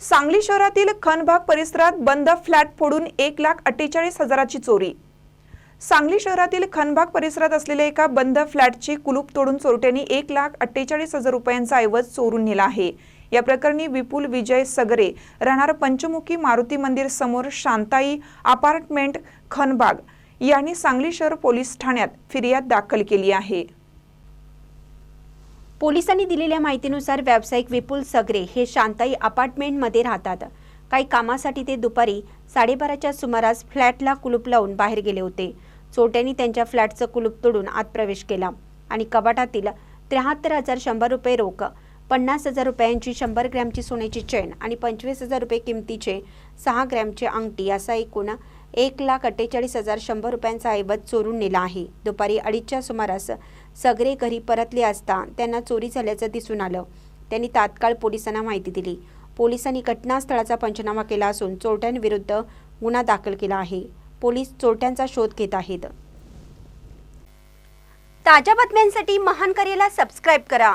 सांगली शहरातील खनभाग परिसरात बंद फ्लॅट फोडून एक लाख अठ्ठेचाळीस हजाराची चोरी. सांगली शहरातील खनभाग परिसरात असलेल्या एका बंद फ्लॅटची कुलूप तोडून चोरट्यांनी एक लाख अठ्ठेचाळीस हजार रुपयांचा ऐवज चोरून नेला आहे. या प्रकरणी विपुल विजय सगरे राहणार पंचमुखी मारुती मंदिर समोर शांताई अपार्टमेंट खनबाग यांनी सांगली शहर पोलीस ठाण्यात फिर्याद दाखल केली आहे. पोलिसांनी दिलेल्या माहितीनुसार व्यावसायिक विपुल सगरे हे शांताई अपार्टमेंटमध्ये राहतात. काही कामासाठी ते दुपारी साडेबाराच्या सुमारास फ्लॅटला कुलूप लावून बाहेर गेले होते. चोरट्यांनी त्यांच्या फ्लॅटचं कुलूप तोडून आत प्रवेश केला आणि कपाटातील त्र्याहत्तर हजार शंभर रुपये रोख पन्नास हजार रुपयांची शंभर ग्रॅमची सोन्याची चेन आणि पंचवीस हजार रुपये किमतीचे सहा ग्रॅमचे अंगठी असा एकूण एक लाख अठ्ठेचाळीस हजार शंभर रुपयांचा ऐवज चोरून नेला आहे. दुपारी अडीचच्या सुमारास सगळे घरी परतले असता त्यांना चोरी झाल्याचं दिसून आलं. त्यांनी तात्काळ पोलिसांना माहिती दिली. पोलिसांनी घटनास्थळाचा पंचनामा केला असून चोरट्यांविरुद्ध गुन्हा दाखल केला आहे. पोलीस चोरट्यांचा शोध घेत आहेत. ताज्या बातम्यांसाठी महान करेला सबस्क्राईब करा.